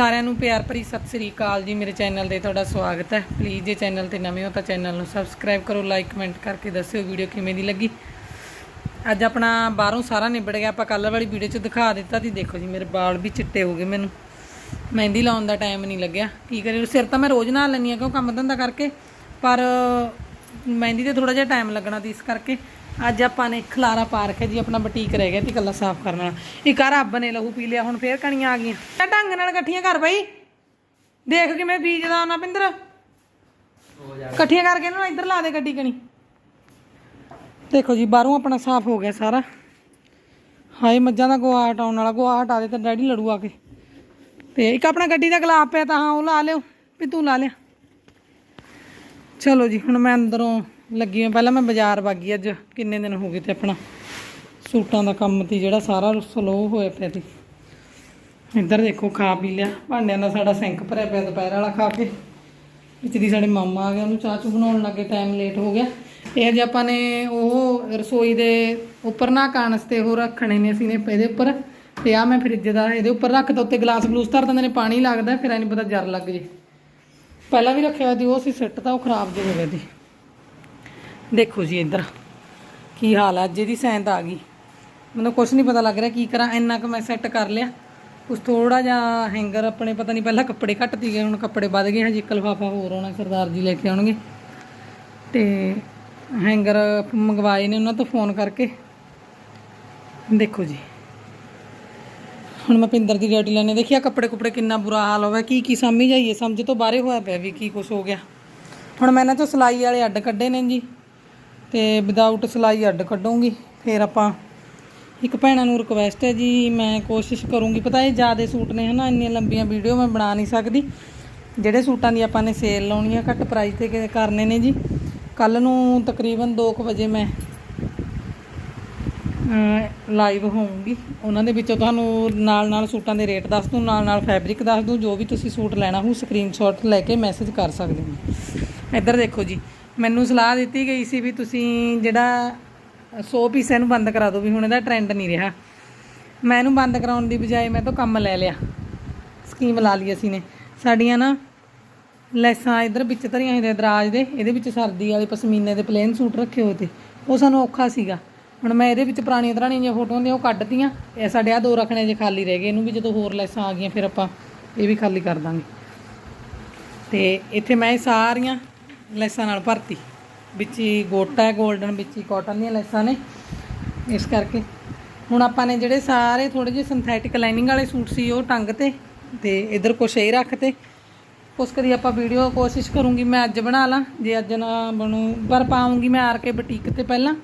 ਸਾਰਿਆਂ ਨੂੰ ਪਿਆਰ ਭਰੀ ਸਤਿ ਸ੍ਰੀ ਅਕਾਲ ਜੀ। ਮੇਰੇ ਚੈਨਲ ਤੇ ਤੁਹਾਡਾ ਸਵਾਗਤ ਹੈ। ਪਲੀਜ਼ ਜੇ ਚੈਨਲ ਤੇ ਨਵੇਂ ਹੋ ਤਾਂ ਚੈਨਲ ਨੂੰ ਸਬਸਕ੍ਰਾਈਬ ਕਰੋ ਲਾਈਕ ਕਮੈਂਟ ਕਰਕੇ ਦੱਸਿਓ ਵੀਡੀਓ ਕਿਵੇਂ ਦੀ ਲੱਗੀ। ਅੱਜ ਆਪਣਾ ਬਾਹਰੋਂ ਸਾਰਾ ਨਿਬੜ ਗਿਆ। ਆਪਾਂ ਕੱਲ੍ਹ ਵਾਲੀ ਵੀਡੀਓ 'ਚ ਦਿਖਾ ਦਿੱਤਾ ਸੀ। ਦੇਖੋ ਜੀ, ਮੇਰੇ ਵਾਲ ਵੀ ਚਿੱਟੇ ਹੋ ਗਏ ਮੈਨੂੰ। ਮਹਿੰਦੀ ਲਾਉਣ ਦਾ ਟਾਈਮ ਨਹੀਂ ਲੱਗਿਆ। ਕੀ ਕਰੇ ਸਿਰ ਤਾਂ ਮੈਂ ਰੋਜ਼ ਨਹਾ ਲੈਂਦੀ ਆ ਕਿਉਂ? ਕੰਮ ਧੰਦਾ ਕਰਕੇ। ਪਰ ਮਹਿੰਦੀ ਤੇ ਥੋੜਾ ਜਿਹਾ ਟਾਈਮ ਲੱਗਣਾ ਸੀ ਇਸ ਕਰਕੇ। ਅੱਜ ਆਪਾਂ ਨੇ ਖਲਾਰਾ ਪਾ ਰੱਖਿਆ ਜੀ, ਆਪਣਾ ਬੁਟੀਕ ਰਹਿ ਗਿਆ ਤੇ ਕੱਲਾ ਸਾਫ਼ ਕਰਨ ਵਾਲਾ। ਇੱਕ ਆ ਰੱਬ ਨੇ ਲਹੂ ਪੀ ਲਿਆ, ਹੁਣ ਫੇਰ ਕਣੀਆਂ ਆ ਗਈਆਂ। ਤਾਂ ਢੰਗ ਨਾਲ ਇਕੱਠੀਆਂ ਕਰ ਬਈ। ਦੇਖ ਕਿਵੇਂ ਬੀਜਦਾ ਉਹਨਾਂ ਪਿੰਦਰ। ਇਕੱਠੀਆਂ ਕਰਕੇ ਇਹਨਾਂ ਨੂੰ ਇੱਧਰ ਲਾ ਦੇ ਗੱਡੀ ਕਣੀ। ਦੇਖੋ ਜੀ, ਬਾਹਰੋਂ ਆਪਣਾ ਸਾਫ਼ ਹੋ ਗਿਆ ਸਾਰਾ। ਹਾਏ, ਮੱਝਾਂ ਦਾ ਗੋਹਾ ਹਟਾਉਣ ਵਾਲਾ ਗੋਹਾ ਹਟਾ ਦੇ ਤਾਂ ਡੈਡੀ ਲੜੂ ਆ ਕੇ। ਤੇ ਇੱਕ ਆਪਣਾ ਗੱਡੀ ਦਾ ਗਲਾਬ ਪਿਆ ਤਾਂ ਹਾਂ, ਉਹ ਲਾ ਲਿਓ, ਵੀ ਤੂੰ ਲਾ ਲਿਆ। ਚਲੋ ਜੀ, ਹੁਣ ਮੈਂ ਅੰਦਰੋਂ ਲੱਗੀ ਹਾਂ ਪਹਿਲਾਂ ਮੈਂ ਬਾਜ਼ਾਰ ਵਾਗੀ ਅੱਜ। ਕਿੰਨੇ ਦਿਨ ਹੋ ਗਏ ਤੇ ਆਪਣਾ ਸੂਟਾਂ ਦਾ ਕੰਮ ਤੇ ਜਿਹੜਾ ਸਾਰਾ ਸਲੋ ਹੋਇਆ ਪਿਆ ਸੀ। ਇੱਧਰ ਦੇਖੋ, ਖਾ ਪੀ ਲਿਆ। ਭਾਂਡਿਆਂ ਦਾ ਸਾਡਾ ਸਿੰਕ ਭਰਿਆ ਪਿਆ ਦੁਪਹਿਰ ਵਾਲਾ ਖਾ ਕੇ। ਵਿੱਚ ਦੀ ਸਾਡੇ ਮਾਮਾ ਆ ਗਿਆ, ਉਹਨੂੰ ਚਾਹ ਚੂ ਬਣਾਉਣ ਲੱਗੇ ਟਾਈਮ ਲੇਟ ਹੋ ਗਿਆ। ਇਹ ਅੱਜ ਆਪਾਂ ਨੇ ਉਹ ਰਸੋਈ ਦੇ ਉੱਪਰ ਨਾ ਕਾਂਸ ਤੇ ਉਹ ਰੱਖਣੇ ਨੇ ਅਸੀਂ ਨੇ ਇਹਦੇ ਉੱਪਰ। ਤੇ ਆ ਮੈਂ ਫ੍ਰਿਜ ਦਾ ਇਹਦੇ ਉੱਪਰ ਰੱਖਤਾ ਉੱਤੇ ਗਲਾਸ ਗਲੂਸ ਧਰ ਦਿੰਦੇ ਨੇ, ਪਾਣੀ ਲੱਗਦਾ, ਫਿਰ ਐ ਨਹੀਂ ਪਤਾ ਜਰ ਲੱਗ ਜੇ। ਪਹਿਲਾਂ ਵੀ ਰੱਖਿਆ ਹੋਇਆ ਸੀ, ਉਹ ਅਸੀਂ ਸਿੱਟ ਤਾਂ, ਉਹ ਖਰਾਬ ਜਿਹੇ ਹੋ ਗਏ ਸੀ। ਦੇਖੋ ਜੀ ਇੱਧਰ, ਕੀ ਹਾਲ ਆ, ਅੱਜ ਇਹਦੀ ਸੈਂਤ ਆ ਗਈ। ਮੈਨੂੰ ਕੁਝ ਨਹੀਂ ਪਤਾ ਲੱਗ ਰਿਹਾ ਕੀ ਕਰਾਂ, ਇੰਨਾ ਕੁ ਮੈਂ ਸੈੱਟ ਕਰ ਲਿਆ। ਕੁਛ ਥੋੜਾ ਜਿਹਾ ਹੈਂਗਰ ਆਪਣੇ, ਪਤਾ ਨਹੀਂ ਪਹਿਲਾਂ ਕੱਪੜੇ ਘੱਟ ਤੀ ਗਏ ਹੁਣ ਕੱਪੜੇ ਵੱਧ ਗਏ, ਹਜੇ ਇੱਕ ਲਿਫਾਫਾ ਹੋਰ ਆਉਣਾ, ਸਰਦਾਰ ਜੀ ਲੈ ਕੇ ਆਉਣਗੇ। ਤੇ ਹੈਂਗਰ ਮੰਗਵਾਏ ਨੇ ਉਹਨਾਂ ਤੋਂ ਫੋਨ ਕਰਕੇ। ਦੇਖੋ ਜੀ। ਹੁਣ ਮੈਂ ਪਿੰਦਰ ਦੀ ਡਿਊਟੀ ਲੈਣੇ ਦੇਖਿਆ ਕੱਪੜੇ ਕੁਪੜੇ ਕਿੰਨਾ ਬੁਰਾ ਹਾਲ ਹੋਵੇ ਕੀ ਕੀ ਸਮਝ ਆਈਏ ਸਮਝ ਤੋਂ ਬਾਹਰੇ ਹੋਇਆ ਪਿਆ ਵੀ ਕੀ ਕੁਝ ਹੋ ਗਿਆ। ਹੁਣ ਮੈਂ ਇਹਨਾਂ ਚੋਂ ਸਿਲਾਈ ਵਾਲੇ ਅੱਡ ਕੱਢੇ ਨੇ ਜੀ। ਤੇ ਵਿਦਆਊਟ ਸਿਲਾਈ ਅੱਡ ਕੱਢੂੰਗੀ। ਫਿਰ ਆਪਾਂ ਇੱਕ ਭੈਣਾਂ ਨੂੰ ਰਿਕੁਐਸਟ ਹੈ ਜੀ, ਮੈਂ ਕੋਸ਼ਿਸ਼ ਕਰੂੰਗੀ। ਪਤਾ ਇਹ ਜ਼ਿਆਦਾ ਸੂਟ ਨੇ ਹਨਾ, ਇੰਨੀਆਂ ਲੰਬੀਆਂ ਵੀਡੀਓ ਮੈਂ ਬਣਾ ਨਹੀਂ ਸਕਦੀ। ਜਿਹੜੇ ਸੂਟਾਂ ਦੀ ਆਪਾਂ ਨੇ ਸੇਲ ਲਾਉਣੀ ਆ ਘੱਟ ਪ੍ਰਾਈਸ ਤੇ ਕਰਨੇ ਨੇ ਜੀ। ਕੱਲ ਨੂੰ ਤਕਰੀਬਨ 2 ਵਜੇ ਮੈਂ ਲਾਈਵ ਹੋਊਂਗੀ। ਉਹਨਾਂ ਦੇ ਵਿੱਚੋਂ ਤੁਹਾਨੂੰ ਨਾਲ ਨਾਲ ਸੂਟਾਂ ਦੇ ਰੇਟ ਦੱਸ ਦੂੰ ਨਾਲ ਨਾਲ ਫੈਬਰਿਕ ਦੱਸ ਦੂੰ, ਜੋ ਵੀ ਤੁਸੀਂ ਸੂਟ ਲੈਣਾ ਹੋ ਸਕਰੀਨਸ਼ਾਟ ਲੈ ਕੇ ਮੈਸੇਜ ਕਰ ਸਕਦੇ ਹੋ। ਇੱਧਰ ਦੇਖੋ ਜੀ ਮੈਨੂੰ ਸਲਾਹ ਦਿੱਤੀ ਗਈ ਸੀ ਵੀ ਤੁਸੀਂ ਜਿਹੜਾ 100 ਪੀਸ ਇਹਨੂੰ ਬੰਦ ਕਰਾ ਦਿਓ ਵੀ ਹੁਣ ਇਹਦਾ ਟ੍ਰੈਂਡ ਨਹੀਂ ਰਿਹਾ। ਮੈਂ ਇਹਨੂੰ ਬੰਦ ਕਰਾਉਣ ਦੀ ਬਜਾਏ ਮੈਂ ਤਾਂ ਕੰਮ ਲੈ ਲਿਆ। ਸਕੀਮ ਲਾ ਲਈ ਅਸੀਂ ਨੇ। ਸਾਡੀਆਂ ਨਾ ਲੈਸਾਂ ਇਧਰ ਵਿੱਚ ਧਰੀਆਂ ਹੋਈਆਂ ਦਰਾਜ ਦੇ, ਇਹਦੇ ਵਿੱਚ ਸਰਦੀ ਵਾਲੇ ਪਸ਼ਮੀਨੇ ਦੇ ਪਲੇਨ ਸੂਟ ਰੱਖੇ ਹੋਏ ਤੇ, ਉਹ ਸਾਨੂੰ ਔਖਾ ਸੀਗਾ। ਹੁਣ ਮੈਂ ਇਹਦੇ ਵਿੱਚ ਪੁਰਾਣੀਆਂ ਤਰ੍ਹਾਂ ਦੀਆਂ ਫੋਟੋਆਂ ਦੀਆਂ ਉਹ ਕੱਢਤੀਆਂ ਇਹ ਸਾਡੇ ਆ ਦੋ ਰੱਖਣੇ ਜੇ ਖਾਲੀ ਰਹਿ ਗਏ, ਇਹਨੂੰ ਵੀ ਜਦੋਂ ਹੋਰ ਲੈਸਾਂ ਆ ਗਈਆਂ ਫਿਰ ਆਪਾਂ ਇਹ ਵੀ ਖਾਲੀ ਕਰ ਦਾਂਗੇ। ਤੇ ਇੱਥੇ ਮੈਂ ਇਹ ਸਾਰੀਆਂ ਲੈਸਾਂ ਨਾਲ ਭਰਤੀ। ਵਿੱਚ ਹੀ ਗੋਟਾ ਹੈ 골ਡਨ ਵਿੱਚ ਹੀ ਕਾਟਨ ਦੀਆਂ ਲੈਸਾਂ ਨੇ। ਇਸ ਕਰਕੇ ਹੁਣ ਆਪਾਂ ਨੇ ਜਿਹੜੇ ਸਾਰੇ ਥੋੜੇ ਜਿਹੇ ਸਿੰਥੈਟਿਕ ਲਾਈਨਿੰਗ ਵਾਲੇ ਸੂਟ ਸੀ ਉਹ ਟੰਗ ਤੇ ਤੇ ਇਧਰ ਕੁਛ ਇਹ ਰੱਖ 'ਤੇ। ਉਸ ਕਦੀ ਆਪਾਂ ਵੀਡੀਓ ਕੋਸ਼ਿਸ਼ ਕਰੂੰਗੀ ਮੈਂ ਅੱਜ ਬਣਾ ਲਾਂ। ਜੇ ਅੱਜ ਨਾ ਬਣੂ, ਪਰ ਪਾਉਂਗੀ ਮੈਂ ਆਰ ਕੇ ਬੁਟੀਕ ਤੇ ਪਹਿਲਾਂ।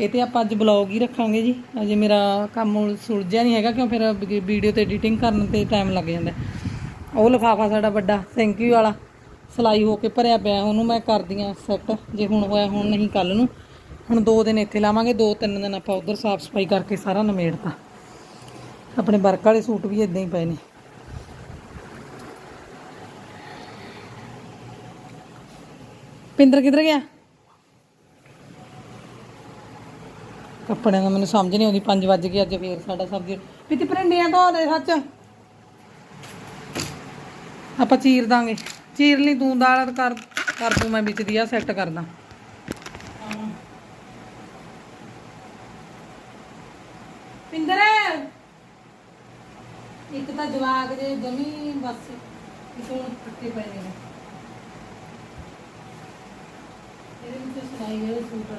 ਇਹ ਤੇ ਆਪਾਂ ਅੱਜ ਬਲੌਗ ਹੀ ਰੱਖਾਂਗੇ ਜੀ। ਅਜੇ ਮੇਰਾ ਕੰਮ ਸੁਲਝਿਆ ਨਹੀਂ ਹੈਗਾ ਕਿਉਂ ਫਿਰ ਵੀਡੀਓ ਤੇ ਐਡੀਟਿੰਗ ਕਰਨ ਤੇ ਟਾਈਮ ਲੱਗ ਜਾਂਦਾ। ਉਹ ਲਿਫਾਫਾ ਸਾਡਾ ਵੱਡਾ ਥੈਂਕ ਯੂ ਵਾਲਾ। ਸਲਾਈ ਹੋ ਕੇ ਭਰਿਆ ਪਿਆ, ਉਹਨੂੰ ਮੈਂ ਕਰਦੀ ਆ ਸੈੱਟ ਜੇ ਹੁਣ ਹੋਇਆ ਹੁਣ ਨਹੀਂ ਕੱਲ ਨੂੰ। ਹੁਣ ਦੋ ਦਿਨ ਇੱਥੇ ਲਾਵਾਂਗੇ, ਦੋ ਤਿੰਨ ਦਿਨ ਆਪਾਂ ਉਧਰ ਸਾਫ਼ ਸਫ਼ਾਈ ਕਰਕੇ ਸਾਰਾ ਨਿਮੇੜਤਾ। ਆਪਣੇ ਵਰਕ ਵਾਲੇ ਸੂਟ ਵੀ ਇਦਾਂ ਹੀ ਪਏ ਨੇ। ਪਿੰਦਰ ਕਿੱਧਰ ਗਿਆ? ਕੱਪੜਿਆਂ ਦਾ ਮੈਨੂੰ ਸਮਝ ਨਹੀਂ ਆਉਂਦੀ 5 ਵਜ ਗਏ ਅੱਜ ਫੇਰ ਸਾਡਾ ਸਬਜ਼ੀ ਪਿੱਤ ਭਰਿੰਡੀਆਂ ਧੋ ਦੇ ਸੱਚ? ਆਪਾਂ ਚੀਰ ਦਾਂਗੇ। ਚੀਰ ਲਈ, ਤੂੰ ਦਾਲ ਕਰ ਕਰ ਦੂੰ ਮੈਂ ਵਿੱਚ ਦੀ ਆ ਸੈੱਟ ਕਰਦਾ। ਪਿੰਦਰ, ਇੱਕ ਤਾਂ ਜਵਾਗ ਜੇ ਜਮੀ ਬਸ ਇਸੋਂ ਟੱਕੇ ਪਏ ਨੇ ਇਹਦੇ ਵਿੱਚ ਸਲਾਈ ਵਾਲੇ ਸੂਟ ਆ।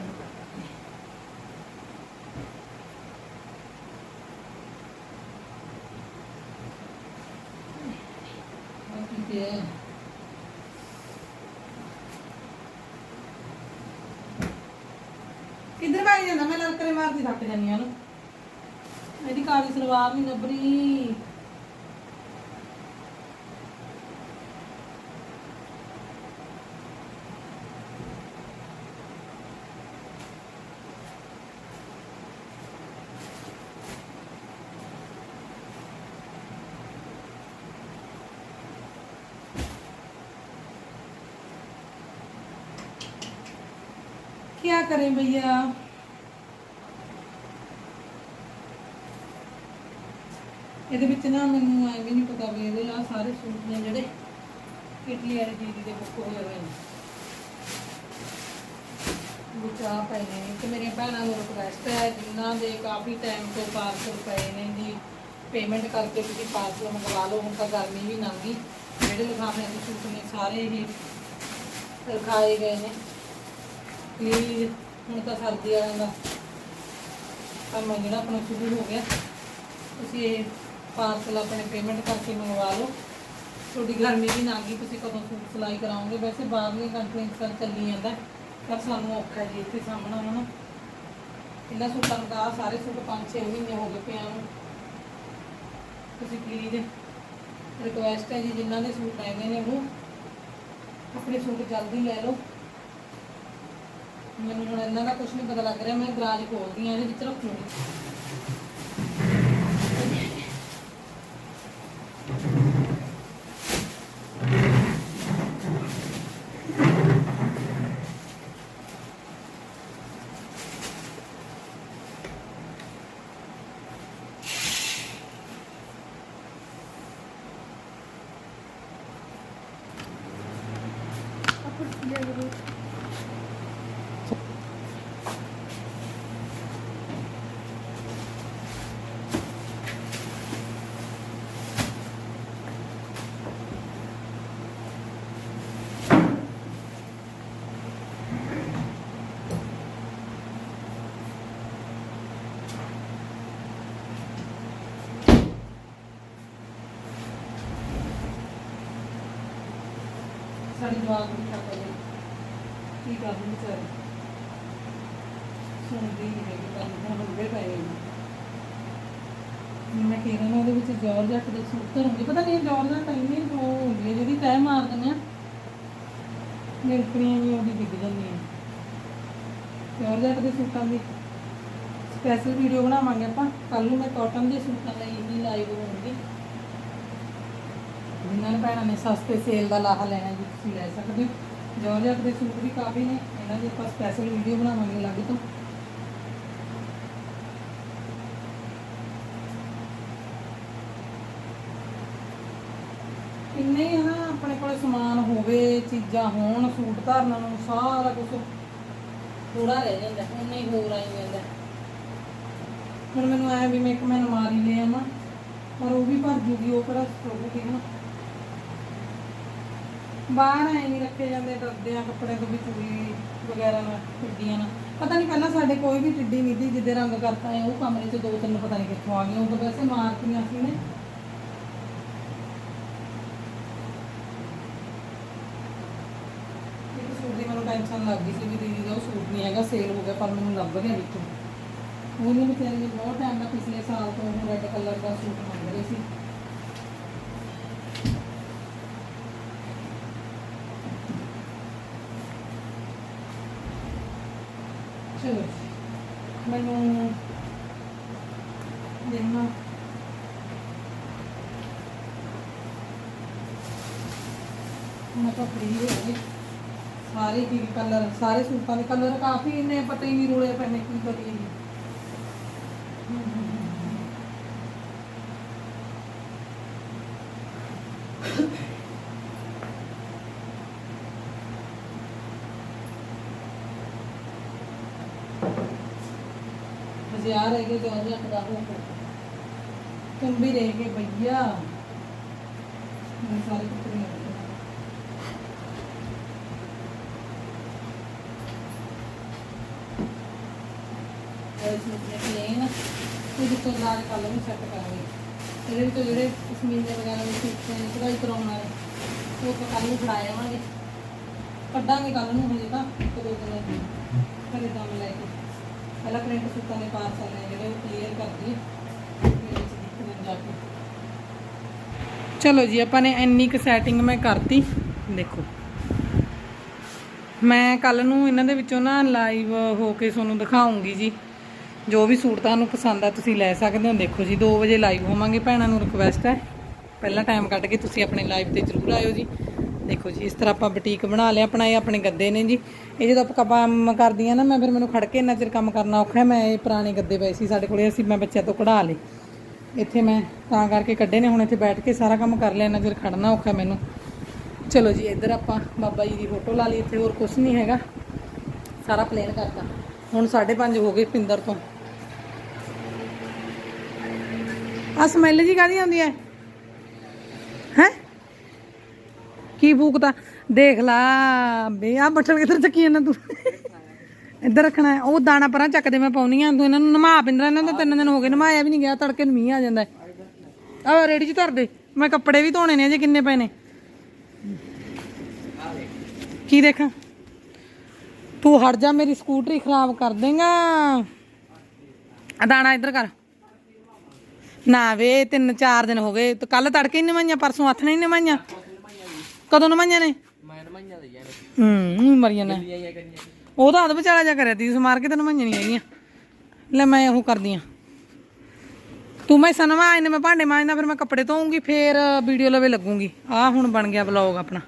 ਬਾਕੀ ਤੇ ਕਿੱਧਰ ਭਾਈ ਜਾਂਦਾ ਮੈਂ ਲੜਕਰੇ ਮਾਰਦੀ ਥੱਕ ਜਾਂਦੀ ਆ ਨੂੰ ਇਹਦੀ ਕਾਲੀ ਸਲਵਾਰ ਨਹੀਂ ਲੱਭਣੀ क्या करें भैया ਇਹਦੇ ਵਿੱਚ ਨਾ ਮੈਨੂੰ ਐ ਵੀ ਨਹੀਂ ਪਤਾ ਵੀ ਇਹਦੇ ਨਾਲ ਸਾਰੇ ਸੂਟ ਨੇ ਜਿਹੜੇ ਇਟਲੀ ਵਾਲੀ ਦੀਦੀ ਦੇ ਬੁੱਕ ਹੋਏ ਹੋਏ ਨੇ। ਵਿੱਚ ਪਏ ਨੇ ਤੇ ਮੇਰੀਆਂ ਭੈਣਾਂ ਨੂੰ ਰਿਕਵੈਸਟ ਹੈ, ਜਿਨ੍ਹਾਂ ਦੇ ਕਾਫੀ ਟਾਈਮ ਤੋਂ ਪਾਰਸਲ ਪਏ ਨੇ ਜੀ। ਪੇਮੈਂਟ ਕਰਕੇ ਤੁਸੀਂ ਪਾਰਸਲ ਮੰਗਵਾ ਲਓ, ਹੁਣ ਤਾਂ ਗਰਮੀ ਵੀ ਲੰਘ ਗਈ। ਜਿਹੜੇ ਲਿਫਾਫਿਆਂ ਦੇ ਸੂਟ ਨੇ, ਸਾਰੇ ਹੀ ਰਖਾਏ ਗਏ ਨੇ। ਪਲੀਜ਼ ਹੁਣ ਤਾਂ ਸਰਦੀ ਵਾਲਿਆਂ ਦਾ ਕੰਮ ਆ ਜਿਹੜਾ ਆਪਣਾ ਸ਼ੁਰੂ ਹੋ ਗਿਆ। ਤੁਸੀਂ ਇਹ ਪਾਰਸਲ ਆਪਣੇ ਪੇਮੈਂਟ ਕਰਕੇ ਮੰਗਵਾ ਲਓ। ਤੁਹਾਡੀ ਗਰਮੀ ਵੀ ਨਾ ਗਈ ਤੁਸੀਂ ਕਦੋਂ ਸੂਟ ਸਿਲਾਈ ਕਰਾਓਗੇ? ਵੈਸੇ ਬਾਹਰਲੀਆਂ ਕੰਟਰੀਆਂ ਸਰ ਚੱਲੀ ਜਾਂਦਾ, ਪਰ ਸਾਨੂੰ ਔਖਾ ਜੀ ਇੱਥੇ ਸਾਹਮਣਾ, ਹਨਾ? ਇਹਨਾਂ ਸੂਟਾਂ ਨੂੰ ਤਾਂ ਸਾਰੇ ਸੂਟ 5-6 ਮਹੀਨੇ ਹੋ ਗਏ ਪਿਆ ਨੂੰ। ਤੁਸੀਂ ਪਲੀਜ਼ ਰਿਕੁਐਸਟ ਹੈ ਜੀ, ਜਿਨ੍ਹਾਂ ਦੇ ਸੂਟ ਆਏ ਨੇ ਉਹ, ਆਪਣੇ ਸੂਟ ਜਲਦੀ ਲੈ ਲਓ। ਮੈਨੂੰ ਹੁਣ ਇਹਨਾਂ ਦਾ ਕੁਝ ਨਹੀਂ ਪਤਾ ਲੱਗ ਰਿਹਾ, ਮੈਂ ਗਰਾਜ ਖੋਲਦੀ ਆ ਇਹਦੇ ਵਿੱਚ ਰੱਖੂੰਗੀ। ਸਾਡੀ ਜਵਾਬ ਨਹੀਂ ਖਾ ਕੀ ਕਰਨੀ ਵਿਚਾਰੀ? ਸੁਣਦੀ ਨਹੀਂ ਹੈਗੀ, ਪਰ ਹੁਣ ਬੰਦੇ ਪਏ ਨੇ। ਮੈਂ ਕਿਹਾ ਨਾ ਉਹਦੇ ਵਿੱਚ ਜਾਰਜਟ ਦੇ ਸੂਟ ਧਰੂੰਗੀ ਪਤਾ ਨਹੀਂ ਜਾਰਜਟ ਇੰਨੀ ਉਹ ਹੁੰਦੀ ਹੈ, ਜਿਹੜੀ ਤੈਅ ਮਾਰ ਦਿੰਦੇ ਆ ਮਿਲਕਰੀਆਂ ਵੀ ਉਹਦੀ ਡਿੱਗ ਜਾਂਦੀਆਂ ਜਾਰਜਟ ਦੇ ਸੂਟਾਂ ਦੀ ਸਪੈਸ਼ਲ ਵੀਡੀਓ ਬਣਾਵਾਂਗੇ ਆਪਾਂ। ਕੱਲ ਨੂੰ ਮੈਂ ਕਾਟਨ ਦੇ ਸੂਟਾਂ ਲਈ ਹੀ ਲਾਈਵ ਹੋਊਂਗੀ। ਭੈਣਾਂ ਨੇ ਸਸਤੇ ਸੇਲ ਦਾ ਲਾਹਾ ਲੈਣਾ ਜੀ, ਤੁਸੀਂ ਲੈ ਸਕਦੇ ਹੋ। ਜਾਰਜਟ ਦੇ ਸੂਟ ਵੀ ਕਾਫੀ ਨੇ, ਇਹਨਾਂ ਦੀ ਆਪਾਂ ਸਪੈਸ਼ਲ ਵੀਡੀਓ ਬਣਾਵਾਂਗੇ ਅਲੱਗ ਤੋਂ। ਇੰਨੇ ਹੀ ਨਾ ਆਪਣੇ ਕੋਲ ਸਮਾਨ ਹੋਵੇ, ਚੀਜ਼ਾਂ ਹੋਣ, ਸੂਟ ਧਰਨ ਨੂੰ, ਸਾਰਾ ਕੁਝ ਥੋੜਾ ਰਹਿ ਜਾਂਦਾ ਉਹਨੇ ਹੀ ਹੋਰ ਆਈ ਜਾਂਦਾ। ਹੁਣ ਮੈਨੂੰ ਆਇਆ ਵੀ ਮੈਂ ਇੱਕ ਮੈਂ ਅਲਮਾਰੀ ਲੈ ਆਵਾਂ, ਪਰ ਉਹ ਵੀ ਭਰ ਜੂਗੀ, ਉਹ ਕਿਹੜਾ ਹੈ ਨਾ। ਬਾਹਰ ਐ ਨਹੀਂ ਰੱਖੇ ਜਾਂਦੇ ਡਰਦੇ ਆ ਕੱਪੜੇ ਤੋਂ ਵੀ ਚੂੜੀ ਵਗੈਰਾ ਨਾਲ ਟਿੱਡੀਆਂ ਨਾਲ ਪਤਾ ਨਹੀਂ ਪਹਿਲਾਂ ਸਾਡੇ ਕੋਈ ਵੀ ਟਿੱਡੀ ਨਹੀਂ ਸੀ, ਜਿੱਦੇ ਰੰਗ ਕਰਤਾ ਹੈ ਉਹ ਕਮਰੇ 'ਚ ਦੋ ਤਿੰਨ ਪਤਾ ਨਹੀਂ ਕਿੱਥੋਂ ਆ ਗਈਆਂ ਉਹ ਤਾਂ ਵੈਸੇ ਮਾਰਤੀਆਂ ਸੀ ਨੇ। ਸੂਟ ਦੀ ਮੈਨੂੰ ਟੈਨਸ਼ਨ ਲੱਗ ਗਈ ਸੀ ਵੀ ਦੀਦੀ ਦਾ ਉਹ ਸੂਟ ਨਹੀਂ ਹੈਗਾ, ਸੇਲ ਹੋ ਗਿਆ, ਪਰ ਮੈਨੂੰ ਲੱਭ ਗਿਆ ਵਿੱਚੋਂ। ਉਹਨੇ ਵਿਚਾਰੀ ਨੇ ਬਹੁਤ ਟਾਈਮ ਦਾ ਪਿਛਲੇ ਸਾਲ ਤੋਂ ਉਹ ਰੈੱਡ ਕਲਰ ਦਾ ਸੂਟ ਮੰਗ ਰਹੀ ਸੀ। मैं फ्री सारे कलर सारे सूटा कलर काफ़ी पता ही नहीं पहने की करिए तुम भी रहेंगे भैया सारे कपड़े ਪਿੱਛੋਂ ਲਾਜ ਕਰ ਨੂੰ ਸੈੱਟ ਕਰਾਂਗੇ ਇਹਦੇ ਵਿੱਚ ਜਿਹੜੇ ਕਸ਼ਮੀਰ ਦੇ ਵਗੈਰਾ ਵਿੱਚ ਸੂਟਾਂ ਕਢਾਈ ਕਰਾਉਣ ਵਾਲੇ, ਉਹ ਆਪਾਂ ਕੱਲ ਨੂੰ ਫੜਾ ਕੱਢਾਂਗੇ ਕੱਲ ਨੂੰ ਹਜੇ ਤਾਂ, ਇੱਕ ਦੋ ਦਿਨ ਘਰੇ ਦਮ ਲੈ ਕੇ। ਪਹਿਲਾਂ ਪ੍ਰਿੰਟ ਸੂਟਾਂ ਦੇ ਪਾਸ ਆਣੇ ਜਿਹੜੇ ਉਹ ਕਲੀਅਰ ਕਰ ਦਈਏ। ਚਲੋ ਜੀ, ਆਪਾਂ ਨੇ ਇੰਨੀ ਕੁ ਸੈਟਿੰਗ ਮੈਂ ਕਰਤੀ। ਦੇਖੋ। ਮੈਂ ਕੱਲ ਨੂੰ ਇਹਨਾਂ ਦੇ ਵਿੱਚੋਂ ਨਾ ਲਾਈਵ ਹੋ ਕੇ ਤੁਹਾਨੂੰ ਦਿਖਾਉਂਗੀ ਜੀ। ਜੋ ਵੀ ਸੂਟ ਤੁਹਾਨੂੰ ਪਸੰਦ ਆ, ਤੁਸੀਂ ਲੈ ਸਕਦੇ ਹੋ। ਦੇਖੋ ਜੀ 2 ਵਜੇ ਲਾਈਵ ਹੋਵਾਂਗੇ, ਭੈਣਾਂ ਨੂੰ ਰਿਕੁਐਸਟ ਹੈ। ਪਹਿਲਾਂ ਟਾਈਮ ਕੱਢ ਕੇ ਤੁਸੀਂ ਆਪਣੇ ਲਾਈਵ ਤੇ ਜ਼ਰੂਰ ਆਇਓ ਜੀ। ਦੇਖੋ ਜੀ, ਇਸ ਤਰ੍ਹਾਂ ਆਪਾਂ ਬੁਟੀਕ ਬਣਾ ਲਿਆ, ਆਪਣਾ ਇਹ ਆਪਣੇ ਗੱਦੇ ਨੇ ਜੀ। ਇਹ ਜਦੋਂ ਆਪਾਂ ਕੰਮ ਕਰਦੀਆਂ ਨਾ, ਮੈਂ ਫਿਰ ਮੈਨੂੰ ਖੜ ਕੇ ਇੰਨਾ ਚਿਰ ਕੰਮ ਕਰਨਾ ਔਖਾ ਮੈਂ ਇਹ ਪੁਰਾਣੇ ਗੱਦੇ ਪਏ ਸੀ ਸਾਡੇ ਕੋਲੇ, ਅਸੀਂ ਮੈਂ ਬੱਚਿਆਂ ਤੋਂ ਕਢਾ ਲਏ। ਇੱਥੇ ਮੈਂ ਤਾਂ ਕਰਕੇ ਕੱਢੇ ਨੇ, ਹੁਣ ਇੱਥੇ ਬੈਠ ਕੇ ਸਾਰਾ ਕੰਮ ਕਰ ਲਿਆ, ਇੰਨਾ ਚਿਰ ਖੜਨਾ ਔਖਾ ਮੈਨੂੰ। ਚਲੋ ਜੀ, ਇੱਧਰ ਆਪਾਂ ਬਾਬਾ ਜੀ ਦੀ ਫੋਟੋ ਲਾ ਲਈ, ਇੱਥੇ ਹੋਰ ਕੁਝ ਨਹੀਂ ਹੈਗਾ। ਸਾਰਾ ਪਲੇਨ ਕਰਤਾ। ਹੁਣ 5:30 ਹੋ ਗਏ ਪਿੰਦਰ ਤੋਂ। ਆ ਸਮੈਲ ਜੀ ਕਾਦੀ ਆਉਂਦੀ ਹੈ ਹੈ? ਕੀ ਫੂਕਦਾ? ਦੇਖ ਲਾ, ਬੇ ਆ ਬਟਲ ਕਿੱਧਰ ਚੱਕੀ ਜਾਂਦਾ ਤੂੰ? ਇੱਧਰ ਰੱਖਣਾ ਹੈ। ਉਹ ਦਾਣਾ ਪਰਾਂ ਚੱਕਦੇ ਮੈਂ ਪਾਉਣੀ ਆ। ਤੂੰ ਇਹਨਾਂ ਨੂੰ ਨਮਾ ਪਿੰਦਰਾ ਇਹਨਾਂ ਨੂੰ ਤਿੰਨ ਦਿਨ ਹੋ ਗਏ, ਨਮਾਇਆ ਵੀ ਨਹੀਂ ਗਿਆ, ਤੜਕੇ ਨੂੰ ਮੀਂਹ ਆ ਜਾਂਦਾ ਆ ਰੇੜੀ 'ਚ ਧਰ ਦੇ। ਮੈਂ ਕੱਪੜੇ ਵੀ ਧੋਣੇ ਨੇ ਜੇ ਕਿੰਨੇ ਪਏ ਨੇ? ਕੀ ਦੇਖਾਂ? ਤੂੰ ਹਟ ਜਾ, ਮੇਰੀ ਸਕੂਟਰੀ ਖਰਾਬ ਕਰ ਦੇਗਾ। ਦਾਣਾ ਇੱਧਰ ਕਰ। ਨਾ ਵੇ ਤਿੰਨ ਚਾਰ ਦਿਨ ਹੋ ਗਏ। ਤੇ ਕੱਲ ਤੜਕੇ ਹੀ ਨਵਾਈਆਂ ਪਰਸੋਂ ਹੱਥ ਨਹੀਂ ਨਵਾਈਆਂ ਕਦੋਂ ਨਵਾਈਆਂ ਨੇ? ਮੈਂ ਨਮਾਈਆਂ ਦੇ ਯਾਰ ਹੂੰ ਮਰੀਆਂ ਨੇ। ਕਰੀਆਂ ਉਹ ਤਾਂ ਹੱਥ ਵਿਚਾਲਾ ਜਾ ਕਰਿਆ ਤੀ ਸਮਾਰ ਕੇ ਤੈਨੂੰ ਮੰਨ ਨਹੀਂ ਹੈਗੀਆਂ। ਲੈ ਮੈਂ ਉਹ ਕਰਦੀ ਆ। ਤੂੰ ਮੈਂ ਸਨਵਾ ਇਹਨੇ ਮੈਂ ਭਾਂਡੇ ਮਾਂਜਦਾ ਫਿਰ ਮੈਂ ਕੱਪੜੇ ਧੋਉਂਗੀ ਫੇਰ ਵੀਡੀਓ ਲਵੇ ਲੱਗੂਗੀ। ਆ ਹੁਣ ਬਣ ਗਿਆ ਵਲੌਗ ਆਪਣਾ।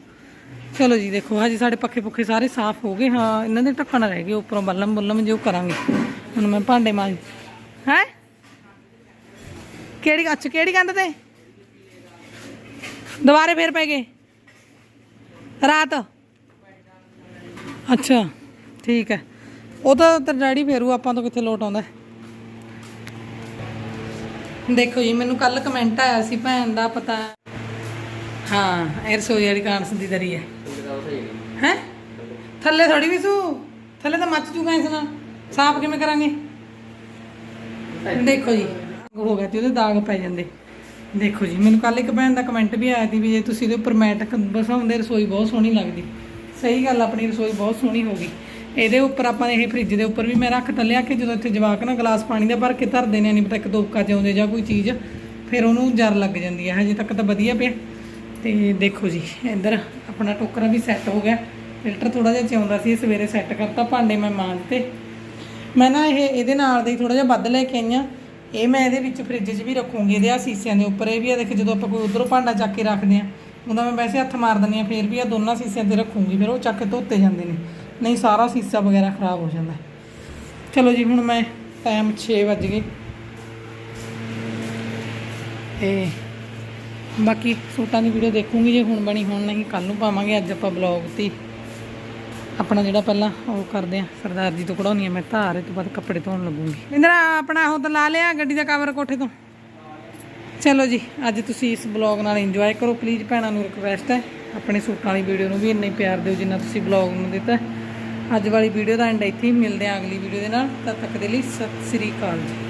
ਚਲੋ ਜੀ ਦੇਖੋ ਹਜੇ ਸਾਡੇ ਪੱਖੇ ਪੁੱਖੇ ਸਾਰੇ ਸਾਫ਼ ਹੋ ਗਏ। ਹਾਂ ਇਹਨਾਂ ਦੇ ਢੱਕਣ ਰਹਿ ਗਏ ਉੱਪਰੋਂ ਬੱਲਮ ਬੁੱਲਮ ਜੋ ਕਰਾਂਗੇ। ਹੁਣ ਮੈਂ ਭਾਂਡੇ ਮਾਂਜ ਹੈ? ਕਿਹੜੀ ਅੱਛਾ, ਕਿਹੜੀ ਕੰਧ ਤੇ? ਦੁਬਾਰੇ ਫੇਰ ਪੈ ਗਏ। ਰਾਤ। ਅੱਛਾ, ਠੀਕ ਹੈ। ਉਹ ਤਾਂ ਤੇਰਾ ਡੈਡੀ ਫੇਰੂ, ਆਪਾਂ ਤੋਂ ਕਿੱਥੇ ਲੋਟ ਆਉਂਦਾ ਦੇਖੋ ਜੀ, ਮੈਨੂੰ ਕੱਲ ਕਮੈਂਟ ਆਇਆ ਸੀ ਭੈਣ ਦਾ, ਪਤਾ ਹਾਂ। ਇਹ ਰਸੋਈ ਵਾਲੀ ਕਾਂਸ ਦੀ ਦਰੀ ਹੈ। ਹੈ? ਥੱਲੇ ਥੋੜੀ ਵੀ ਸੂ? ਥੱਲੇ ਤਾਂ ਮੱਚ ਜੂਗਾ ਇਸ ਨਾਲ। ਸਾਫ਼ ਕਿਵੇਂ ਕਰਾਂਗੇ? ਦੇਖੋ ਜੀ। ਹੋ ਗਿਆ ਤੇ ਉਹਦੇ ਦਾਗ ਪੈ ਜਾਂਦੇ। ਦੇਖੋ ਜੀ, ਮੈਨੂੰ ਕੱਲ ਇੱਕ ਭੈਣ ਦਾ ਕਮੈਂਟ ਵੀ ਆਇਆ ਸੀ ਵੀ ਜੇ ਤੁਸੀਂ ਇਹਦੇ ਉੱਪਰ ਮੈਟ ਬਸਾਉਂਦੇ ਰਸੋਈ ਬਹੁਤ ਸੋਹਣੀ ਲੱਗਦੀ। ਸਹੀ ਗੱਲ, ਆਪਣੀ ਰਸੋਈ ਬਹੁਤ ਸੋਹਣੀ ਹੋ ਗਈ। ਇਹਦੇ ਉੱਪਰ ਆਪਾਂ ਇਹ ਫ੍ਰਿਜ ਦੇ ਉੱਪਰ ਵੀ ਮੈਂ ਰੱਖ ਤਾ ਲਿਆ ਕਿ ਜਦੋਂ ਇੱਥੇ ਜਵਾਕ ਨਾ ਗਲਾਸ ਪਾਣੀ ਦਾ ਭਰ ਕੇ ਧਰਦੇ ਨੇ, ਨਹੀਂ ਪਤਾ ਇੱਕ ਦੋਕਾ ਜਿਉਂਦੇ ਜਾਂ ਕੋਈ ਚੀਜ਼, ਫਿਰ ਉਹਨੂੰ ਜਰ ਲੱਗ ਜਾਂਦੀ ਹੈ। ਹਜੇ ਤੱਕ ਤਾਂ ਵਧੀਆ ਪਿਆ। ਤੇ ਦੇਖੋ ਜੀ, ਇੱਧਰ ਆਪਣਾ ਟੋਕਰਾ ਵੀ ਸੈੱਟ ਹੋ ਗਿਆ। ਫਿਲਟਰ ਥੋੜਾ ਜਿਹਾ ਚਾਉਂਦਾ ਸੀ ਸਵੇਰੇ ਸੈੱਟ ਕਰਤਾ ਭਾਂਡੇ ਮੈਂ ਮਾਂਜਤੇ ਮੈਂ ਨਾ ਇਹ, ਇਹਦੇ ਨਾਲ ਦੇ ਥੋੜਾ ਜਿਹਾ ਵੱਧ ਲੈ ਕੇ ਆਈਆਂ ਇਹ ਮੈਂ ਇਹਦੇ ਵਿੱਚ ਫ੍ਰਿਜ 'ਚ ਵੀ ਰੱਖੂੰਗੀ, ਇਹਦੇ ਆ ਸੀਸਿਆਂ ਦੇ ਉੱਪਰ, ਇਹ ਵੀ ਆ ਦੇਖ ਜਦੋਂ ਆਪਾਂ ਕੋਈ ਉਧਰੋਂ ਭਾਂਡਾ ਚੱਕ ਕੇ ਰੱਖਦੇ ਆ ਉਹਦਾ ਮੈਂ ਵੈਸੇ ਹੱਥ ਮਾਰ ਦਿੰਦੀ ਆ ਫੇਰ ਵੀ ਆ ਦੋਨਾਂ ਸੀਸਿਆਂ ਤੇ ਰੱਖੂੰਗੀ, ਫਿਰ ਉਹ ਚੱਕ ਕੇ ਧੋਤੇ ਜਾਂਦੇ ਨੇ, ਨਹੀਂ ਸਾਰਾ ਸੀਸਾ ਵਗੈਰਾ ਖਰਾਬ ਹੋ ਜਾਂਦਾ। ਚਲੋ ਜੀ, ਹੁਣ ਮੈਂ ਟਾਈਮ 6 ਵੱਜ ਗਏ। ਤੇ ਬਾਕੀ ਸੂਟਾਂ ਦੀ ਵੀਡੀਓ ਦੇਖੂੰਗੀ, ਜੇ ਹੁਣ ਬਣੀ, ਹੁਣ ਨਹੀਂ ਕੱਲ ਨੂੰ ਪਾਵਾਂਗੇ, ਅੱਜ ਆਪਾਂ ਬਲੌਗ ਤੇ। ਆਪਣਾ ਜਿਹੜਾ ਪਹਿਲਾਂ ਉਹ ਕਰਦੇ ਆ, ਸਰਦਾਰ ਜੀ ਤੋਂ ਕਢਾਉਣੀ ਆ ਮੈਂ ਧਾਰ, ਇਹ ਤੋਂ ਬਾਅਦ ਕੱਪੜੇ ਧੋਣ ਲੱਗੂਗੀ। ਇੰਦਰਾ, ਆਪਣਾ ਉਹ ਤਾਂ ਲਾ ਲਿਆ ਗੱਡੀ ਦਾ ਕਵਰ ਕੋਠੇ ਤੋਂ। ਚਲੋ ਜੀ, ਅੱਜ ਤੁਸੀਂ ਇਸ ਬਲੌਗ ਨਾਲ ਇੰਜੋਏ ਕਰੋ। ਪਲੀਜ਼ ਭੈਣਾਂ ਨੂੰ ਰਿਕਵੈਸਟ ਹੈ, ਆਪਣੇ ਸੂਟਾਂ ਵਾਲੀ ਵੀਡੀਓ ਨੂੰ ਵੀ ਇੰਨਾ ਹੀ ਪਿਆਰ ਦਿਓ ਜਿੰਨਾ ਤੁਸੀਂ ਬਲੌਗ ਨੂੰ ਦਿੱਤਾ ਅੱਜ ਵਾਲੀ ਵੀਡੀਓ ਦਾ ਐਂਡ ਇੱਥੇ ਹੀ, ਮਿਲਦੇ ਆ ਅਗਲੀ ਵੀਡੀਓ ਦੇ ਨਾਲ। ਤਦ ਤੱਕ ਦੇ ਲਈ ਸਤਿ ਸ੍ਰੀ ਅਕਾਲ ਜੀ।